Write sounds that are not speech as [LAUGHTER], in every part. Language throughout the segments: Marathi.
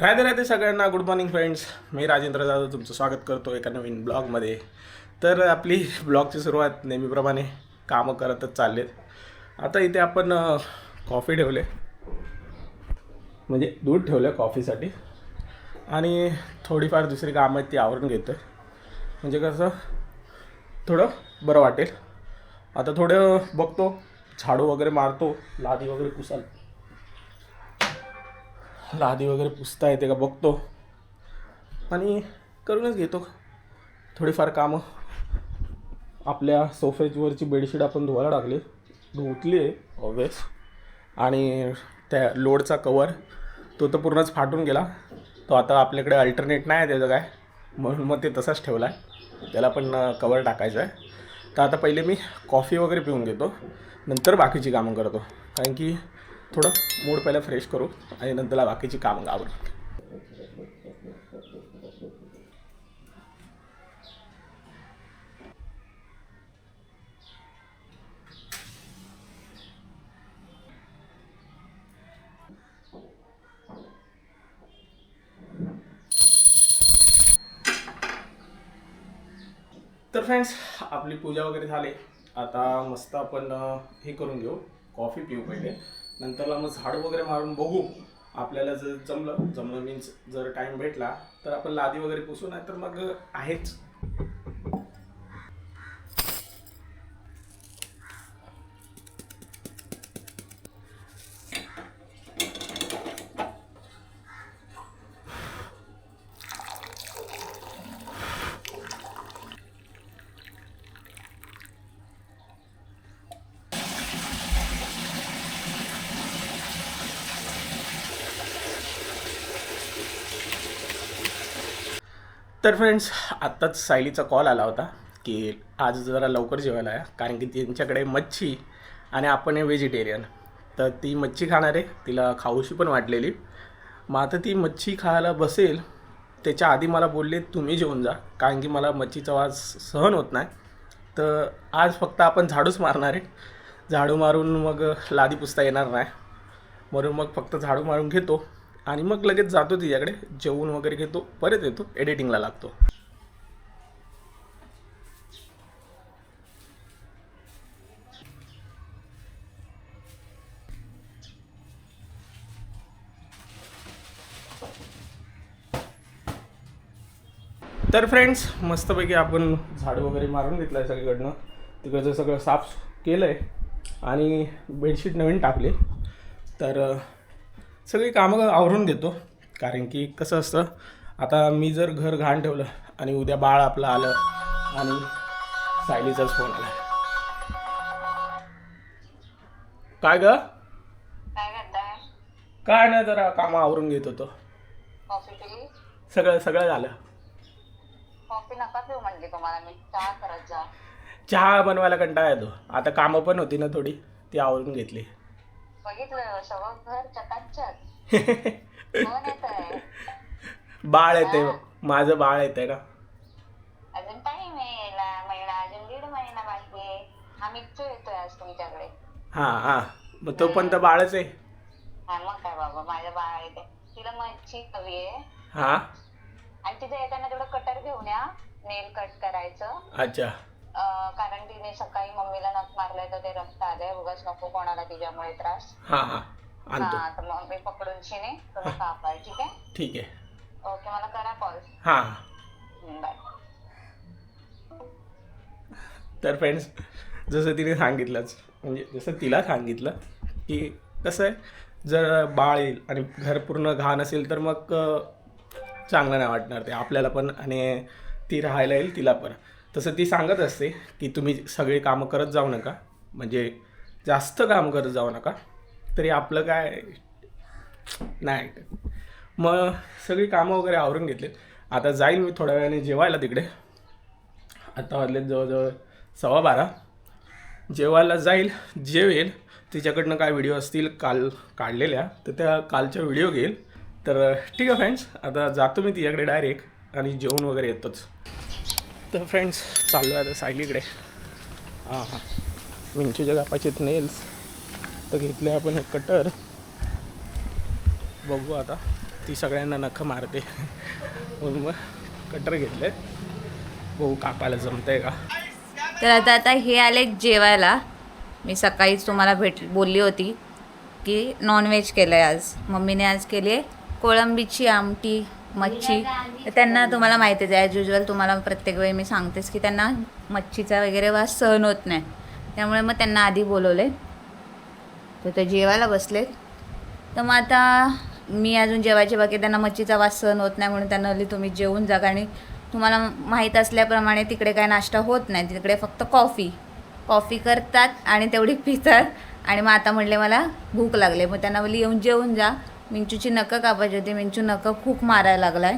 राधे राधे सगळ्यांना. गुड मॉर्निंग फ्रेंड्स मी राजेंद्र जाधव तुमचं स्वागत करतो एका नवीन ब्लॉगमध्ये. तर आपली ब्लॉगची सुरुवात नेहमीप्रमाणे कामं करतच चालले आता इथे आपण कॉफी ठेवले. म्हणजे दूध ठेवलं कॉफीसाठी आणि थोडीफार दुसरी कामं आहेत ती आवरून घेतो म्हणजे कसं थोडं बरं वाटेल. आता थोडं बघतो झाडू वगैरे मारतो लादी वगैरे पुसाल. लादी वगैरे पुसता येते का बघतो. आणि करूनच घेतो. थोडीफार कामं. आपल्या सोफ्यावरची बेडशीट आपण धुवायला टाकली. धुतली आहे ऑब्वियस आणि त्या लोडचा कवर तो तर पूर्णच फाटून गेला. तो आता आपल्याकडे अल्टरनेट नाही आहे त्याचं काय. म्हणून मग ते तसाच ठेवला आहे त्याला पण कवर टाकायचं आहे तर आता पहिले मी कॉफी वगैरे पिऊन घेतो. नंतर बाकीची कामं करतो. कारण की थोडं मूड पहिला फ्रेश करू आणि नंतरला बाकीची कामं आवरू तर फ्रेंड्स आपली पूजा वगैरे झाली. आता मस्त आपण हे करून घेऊ. कॉफी पिऊ पहिले. नंतरला मग झाड वगैरे मारून बघू. आपल्याला जर जमलं जमलं मीन्स जर टाईम भेटला तर आपण लादी वगैरे पुसू नाही तर मग आहेच. तर फ्रेंड्स आत्ताच सायलीचा कॉल आला होता की आज जरा लवकर जेवायला आहे कारण की त्यांच्याकडे मच्छी आणि आपण आहे व्हेजिटेरियन तर ती मच्छी खाणार आहे तिला खाऊशी पण वाटलेली. मग आता ती मच्छी खायला बसेल त्याच्या आधी मला बोलले तुम्ही जेवून जा कारण की मला मच्छीचा वास सहन होत नाही. तर आज फक्त आपण झाडूच मारणार आहे. झाडू मारून मग लादी पुसता येणार नाही. म्हणून मग फक्त झाडू मारून घेतो. आणि मग लगेच जातो तिच्याकडे जेवून वगैरे घेतो परत येतो एडिटिंगला लागतो. तर फ्रेंड्स मस्तपैकी आपण झाडू वगैरे मारून घेतलं आहे सगळीकडनं. तिकडचं सगळं साफ केलं आहे आणि बेडशीट नवीन टाकली. तर सगळी कामं आवरून घेतो. कारण की कसं असतं आता मी जर घर घाण ठेवलं आणि उद्या बाळ आपलं आलं आणि सायलीचाच फोन आला. काय ग? काय नाही जरा कामं आवरून घेत होतो. सगळं सगळं झालं. चहा बनवायला कंटाळा येतो. आता कामं पण होती ना थोडी ती आवरून घेतली. बघितलं घर चकाचक. [LAUGHS] बाळ येते माझं बाळ येते ना. अजून टाइम आहे यायला. महिना अजून दीड महिना बाकी आहे. आम्ही इच्छू येतोय आज तुमच्याकडे. हां हां. मग तो पण तर बाळच आहे. हा मग काय बाबा माझं बाळ येते तिला मच्छी हवी आहे. हां? आणि तिथे येताना तेवढं कटर घेऊन या. नेल कट करायचं. अच्छा. कारण तिने सकाळी मम्मीला नख मारलंय तर ते रक्त आलंय. उगाच नको कोणाला तिच्यामुळे त्रास. हां हां. आणतो. हा तर मग मी पकडून शिने तुम्ही कापाल ठीक आहे? ठीक आहे. ओके मला करा कॉल. हां बाय. तर फ्रेंड्स जसं तिने सांगितलंच म्हणजे जसं तिला सांगितलं की कसं आहे जर बाळ येईल आणि घर पूर्ण घाण असेल तर मग अ, चांगलं नाही वाटणार ते. आपल्याला पण आणि ती राहायला येईल तिला पण. तसं ती सांगत असते की तुम्ही सगळी कामं करत जाऊ नका. म्हणजे जास्त काम करत जाऊ नका. तरी आपलं काय? नाही. मग सगळी कामं वगैरे आवरून घेतलीत. आता जाईल मी थोड्या वेळाने जेवायला तिकडे. आता वाजलेत जवळजवळ सव्वा बारा जेवायला जाईल जेवेल. तिच्याकडनं काय व्हिडिओ असतील काल काढलेल्या तर त्या कालच्या व्हिडिओ घेईल. तर ठीक आहे फ्रेंड्स आता जातो मी तिच्याकडे डायरेक्ट आणि जेवण वगैरे येतोच. तर फ्रेंड्स चाललो आहे आता सायलीकडे. हां हां. विंचूच्या कापाचे नेल्स तर घेतले आपण हे कटर बघू आता. ती सगळ्यांना नखं मारते. म्हणून मग कटर घेतले. हो कापायला जमतंय का? तर आता आता हे आले जेवायला. मी सकाळीच तुम्हाला भेट बोलली होती की नॉनव्हेज केलं आहे आज. मम्मीने आज केली आहे कोळंबीची आमटी. मच्छी. तर त्यांना तुम्हाला माहितीच आहे ॲज युजल तुम्हाला प्रत्येक वेळी मी सांगतेच की त्यांना मच्छीचा वगैरे वास सहन होत नाही. त्यामुळे मग त्यांना आधी बोलवले. तर ते जेवायला बसले. तर मग आता मी अजून जेवायचे बाकी त्यांना मच्छीचा वास सहन होत नाही म्हणून त्यांना हल्ली तुम्ही जेवून जा. आणि तुम्हाला माहीत असल्याप्रमाणे तिकडे काय नाश्ता होत नाही. तिकडे फक्त कॉफी. कॉफी करतात आणि तेवढी पितात. आणि मग आता म्हणले मला भूक लागले. मग त्यांना बोलली येऊन जेवून जा. मिंचूची नकं कापायची होती. मिंचू नकं खूप मारायला लागलाय.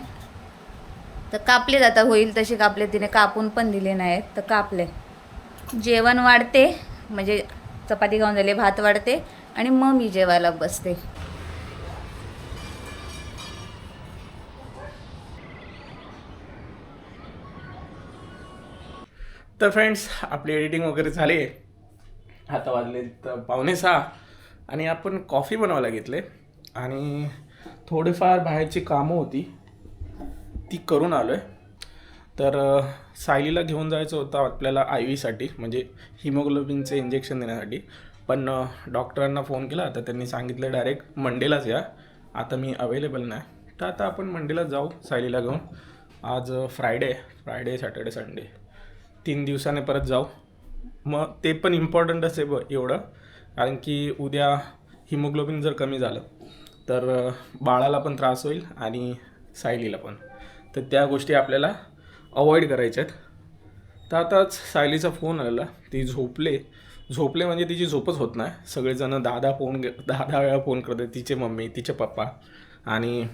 तर कापले जाता. होईल तशी कापले. तिने कापून पण दिले नाहीत. तर कापले. जेवण वाढते. म्हणजे चपाती खाऊन झाले भात वाढते आणि मग मी जेवायला बसते. तर फ्रेंड्स आपली एडिटिंग वगैरे झाली. आता वाजले तर पावणे सहा आणि आपण कॉफी बनवायला घेतले. आणि थोडेफार बाहेरची कामं होती ती करून आलो आहे तर सायलीला घेऊन जायचं होतं आपल्याला आय व्हीसाठी म्हणजे हिमोग्लोबिनचे इंजेक्शन देण्यासाठी. पण डॉक्टरांना फोन केला तर त्यांनी सांगितलं डायरेक्ट मंडेलाच या. आता मी अवेलेबल नाही. तर आता आपण मंडेला जाऊ सायलीला घेऊन. आज फ्रायडे फ्रायडे सॅटर्डे संडे. तीन दिवसाने परत जाऊ. मग ते पण इम्पॉर्टंटच आहे ब एवढं. कारण की उद्या हिमोग्लोबिन जर कमी झालं तर बाळाला पण त्रास होईल आणि सायलीला पण. तर त्या गोष्टी आपल्याला अवॉइड करायच्या आहेत. तर आताच सायलीचा फोन आलेला. ती झोपले. झोपले म्हणजे तिची झोपच होत नाही. सगळेजणं दहा दहा फोन दहा दहा वेळा फोन करतात. तिचे मम्मी तिचे पप्पा आणि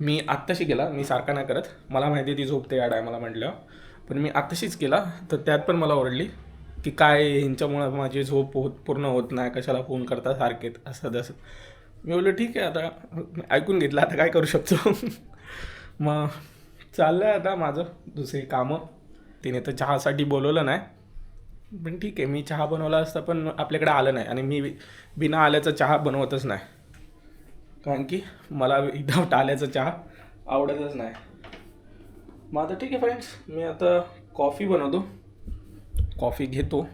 मी आत्ताशी केला. मी सारखा नाही करत. मला माहिती आहे ती झोपते या टायमाला म्हटलं पण मी आत्ताशीच केला. तर त्यात पण मला ओरडली की काय ह्यांच्यामुळं माझी झोप होत पूर्ण होत नाही. कशाला फोन करता सारखे असं तसं. मी बोललो ठीक आहे आता ऐकून घेतलं आता काय करू शकतो. [LAUGHS] मग चाललं आहे आता माझं दुसरी कामं. तिने तर चहासाठी बोलवलं नाही. पण ठीक आहे मी चहा बनवला असता पण आपल्याकडे आलं नाही आणि मी बिना आल्याचा चहा बनवतच नाही. कारण की मला एकदम टाल्याचा चहा आवडतच नाही. मग आता ठीक आहे फ्रेंड्स मी आता कॉफी बनवतो. कॉफी घेतो.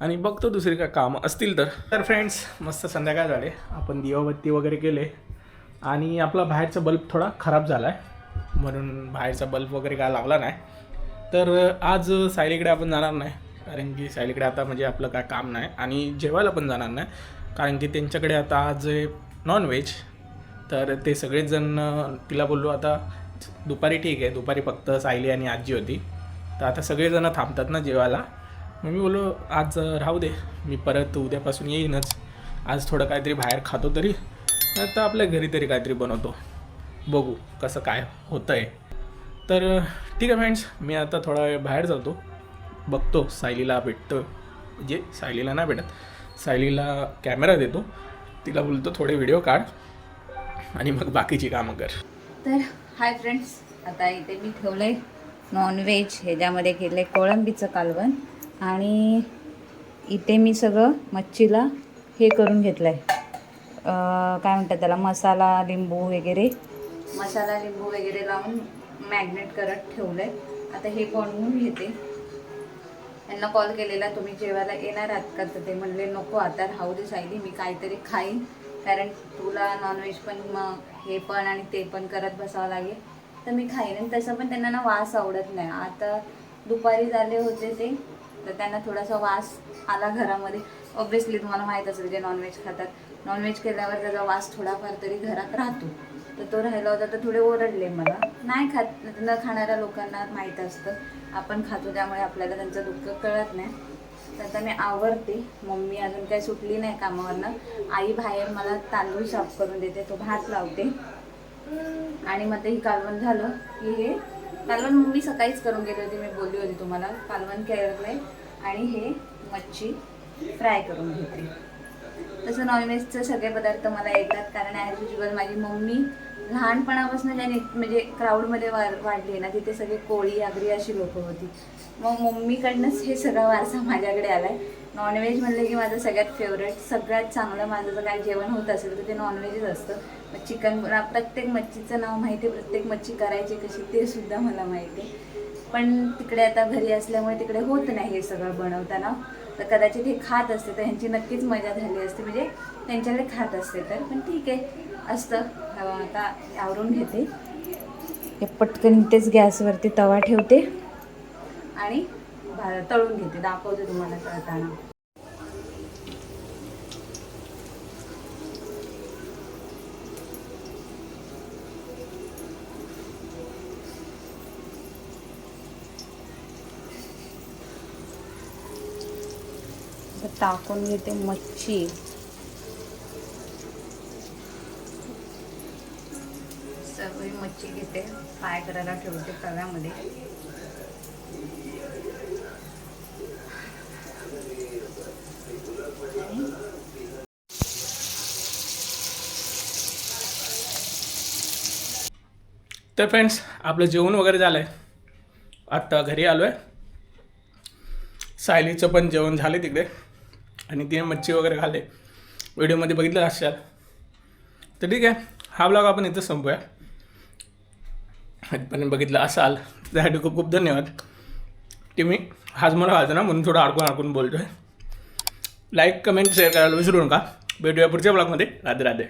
आणि बघतो दुसरी काय कामं असतील तर. तर फ्रेंड्स मस्त संध्याकाळ झाले. आपण दिवाबत्ती वगैरे केले. आणि आपला बाहेरचा बल्ब थोडा खराब झाला आहे म्हणून बाहेरचा बल्ब वगैरे काय लागला नाही. तर आज सायलीकडे आपण जाणार नाही. कारण की सायलीकडे आता म्हणजे आपलं काय काम नाही. आणि जेवायला पण जाणार नाही. कारण की त्यांच्याकडे आता आज नॉनव्हेज तर ते सगळेजण तिला बोललो आता दुपारी ठीक आहे. दुपारी फक्त सायली आणि आजी होती. तर आता सगळेजण थांबतात ना जेवायला. मग मी बोललो आज राहू दे. मी परत उद्यापासून येईनच. आज थोडं काहीतरी बाहेर खातो तरी. आता आपल्या घरी तरी काहीतरी बनवतो. बघू कसं काय होतं आहे तर ठीक आहे फ्रेंड्स मी आता थोडा वेळ बाहेर जातो. बघतो सायलीला भेटतो म्हणजे सायलीला नाही भेटत. सायलीला कॅमेरा देतो. तिला बोलतो थोडे व्हिडिओ काढ आणि मग बाकीची कामं कर. तर हाय फ्रेंड्स आता इथे मी ठेवलं आहे नॉनव्हेज ह्याच्यामध्ये केलं आहे कोळंबीचं कालवण. आणि इथे मी सगळं मच्छीला हे करून घेतलं आहे काय म्हणतात त्याला मसाला लिंबू वगैरे. मसाला लिंबू वगैरे लावून मॅग्नेट करत ठेवलं आहे आता हे बनवून घेते? यांना कॉल केलेला तुम्ही जेवायला येणार आहात का? तर ते म्हणले नको आता राहू दे सायली मी काहीतरी खाईन. कारण तुला नॉनव्हेज पण मग हे पण आणि ते पण करत बसावं लागेल. तर मी खाईन. आणि तसं पण त्यांना ना वास आवडत नाही. आता दुपारी झाले होते ते. तर त्यांना थोडासा वास आला घरामध्ये. ऑब्विसली तुम्हाला माहीत असेल जे नॉनव्हेज खातात. नॉनव्हेज केल्यावर त्याचा वास थोडाफार तरी घरात राहतो. तर तो राहिला होता तर थोडे ओरडले मला. नाही खात न खाणाऱ्या लोकांना माहीत असतं. आपण खातो त्यामुळे आपल्याला त्यांचं दुःख कळत नाही. तर आता मी आवरते. मम्मी अजून काही सुटली नाही कामावरनं. आई बाहेर मला तांदूळ साफ करून देते. तो भात लावते. आणि मग ते ही कालवण झालं की हे कालवण मम्मी सकाळीच करून गेली होती मी बोलली होती तुम्हाला कालवण केलं आणि हे मच्छी फ्राय करून घेते. तसं नॉनव्हेजचे सगळे पदार्थ मला येतात कारण ॲज युजल माझी मम्मी लहानपणापासून ज्याने म्हणजे क्राऊडमध्ये वा वाढली ना तिथे सगळे कोळी आगरी अशी लोकं होती. मग मम्मीकडनंच हे सगळा वारसा माझ्याकडे आला आहे नॉनव्हेज म्हणलं की माझं सगळ्यात फेवरेट सगळ्यात चांगलं माझं जर काय जेवण होत असेल तर ते नॉनव्हेजच असतं. मग चिकन प्रत्येक मच्छीचं नाव माहिती आहे प्रत्येक मच्छी करायची कशी ते सुद्धा मला माहिती आहे. पण तिकडे आता घरी असल्यामुळे तिकडे होत नाही हे सगळं बनवताना. तर कदाचित हे खात असते तर ह्यांची नक्कीच मजा झाली असते. म्हणजे त्यांच्याकडे खात असते तर पण ठीक आहे असतं. आता आवरून घेते. हे पटकन इथेच गॅसवरती तवा ठेवते. आणि तळून घेते दाखवते तुम्हाला तळताना आता टाकून घेते मच्छी. सगळी मच्छी घेते. फ्राय करायला ठेवते तव्यामध्ये. तर फ्रेंड्स आपलं जेवण वगैरे झालं आहे आत्ता घरी आलो आहे सायलीचं पण जेवण झालं तिकडे. आणि तिने मच्छी वगैरे खाले व्हिडिओमध्ये बघितलं असाल तर ठीक आहे हा ब्लॉग आपण इथं संपूया. पण बघितलं असाल त्यासाठी खूप खूप धन्यवाद. ते मी हाच मला व्हायचं ना म्हणून थोडं अडकून अडकून बोलतो आहे लाईक कमेंट शेअर करायला विसरू नका. भेटूया पुढच्या ब्लॉगमध्ये राधे राधे.